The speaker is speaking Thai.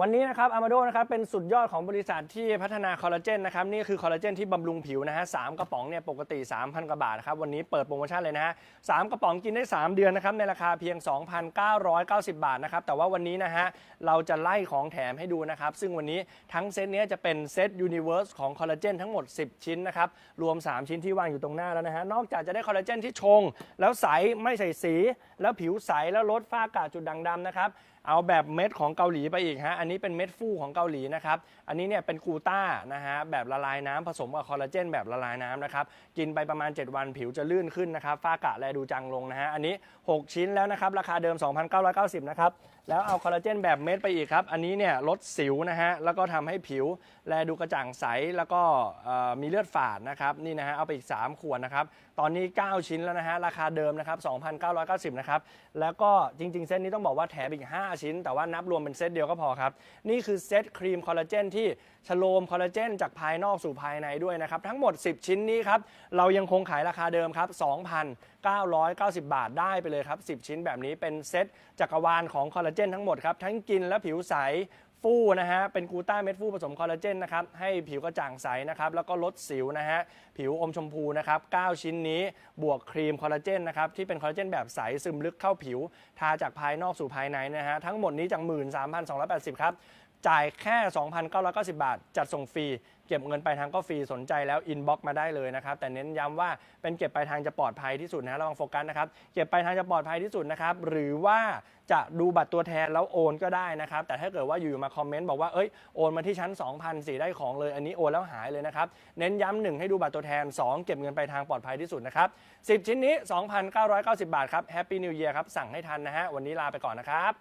วันนี้นะครับอามาโดนะครับเป็นสุดยอดของบริษัทที่พัฒนาคอลลาเจนนะครับนี่คือคอลลาเจนที่บำรุงผิวนะฮะสามกระป๋องเนี่ยปกติ 3,000 กว่าบาทนะครับวันนี้เปิดโปรโมชั่นเลยนะฮะสามกระป๋องกินได้ 3 เดือนนะครับในราคาเพียง 2,990 บาทนะครับแต่ว่าวันนี้นะฮะเราจะไล่ของแถมให้ดูนะครับซึ่งวันนี้ทั้งเซตเนี้ยจะเป็นเซตยูนิเว r ร์สของคอลลาเจนทั้งหมด 10 ชิ้นนะครับรวม 3 ชิ้นที่วางอยู่ตรงหน้าแล้วนะฮะนอกจากจะได้คอลลาเจนที่ชง แล้วใสไม่ใส่สี แล้วผิวใสแล้วลดฝ้ากระจุดด่างดำนะครับ เอาแบบเม็ดของเกาหลีไปอีกฮะ อันนี้เป็นเม็ดฟูของเกาหลีนะครับ อันนี้เนี่ยเป็นกูต้านะฮะแบบละลายน้ำผสมกับคอลลาเจนแบบละลายน้ำนะครับ กินไปประมาณ 7 วันผิวจะลื่นขึ้นนะครับ ฝ้ากระแลดูจางลงนะฮะ อันนี้ 6 ชิ้นแล้วนะครับ ราคาเดิม 2,990 นะครับ แล้วเอาคอลลาเจนแบบเม็ดไปอีกครับ อันนี้เนี่ยลดสิวนะฮะ แล้วก็ทำให้ผิวแลดูกระจ่างใส แล้วก็มีเลือดฝาดนะครับ นี่นะฮะ เอาไปอีก 3 ขวดนะครับ ตอนนี้ 9 ชิ้นแล้วนะฮะ ราคาเดิมนะครับ 2,990 นะครับ แล้วก็จริง ๆเซตนี้ต้องบอกว่าแถมอีก 5ชิ้น แต่ว่านับรวมเป็นเซตเดียวก็พอครับ นี่คือเซตครีมคอลลาเจนที่ชโลมคอลลาเจนจากภายนอกสู่ภายในด้วยนะครับ ทั้งหมด 10 ชิ้นนี้ครับ เรายังคงขายราคาเดิมครับ 2,990 บาทได้ไปเลยครับ 10 ชิ้นแบบนี้เป็นเซตจักรวาลของคอลลาเจนทั้งหมดครับ ทั้งกินและผิวใส ฟูนะฮะ เป็นกูต้าเม็ดฟูผสมคอลลาเจนนะครับ ให้ผิวกระจ่างใสนะครับ แล้วก็ลดสิวนะฮะ ผิวอมชมพูนะครับ 9 ชิ้นนี้บวกครีมคอลลาเจนนะครับ ที่เป็นคอลลาเจนแบบใสซึมลึกเข้าผิว ทาจากภายนอกสู่ภายในนะฮะ ทั้งหมดนี้จาก 13,280 ครับ จ่ายแค่ 2,990 บาท จัดส่งฟรี เก็บเงินปลายทางก็ฟรีสนใจแล้วอินบ็อกมาได้เลยนะครับแต่เน้นย้ำว่าเป็นเก็บปลายทางจะปลอดภัยที่สุดนะระวังโฟกัสนะครับเก็บปลายทางจะปลอดภัยที่สุดนะครับหรือว่าจะดูบัตรตัวแทนแล้วโอนก็ได้นะครับแต่ถ้าเกิดว่าอยู่มาคอมเมนต์บอกว่าเอ้ยโอนมาที่ชั้น 2,000สีได้ของเลยอันนี้โอนแล้วหายเลยนะครับเน้นย้ำหนึ่งให้ดูบัตรตัวแทน 2 เก็บเงินปลายทางปลอดภัยที่สุดนะครับ10 ชิ้นนี้ 2,990 บาทครับ Happy New Year ครับสั่งให้ทันนะฮะวันนี้ลาไปก่อนนะครับ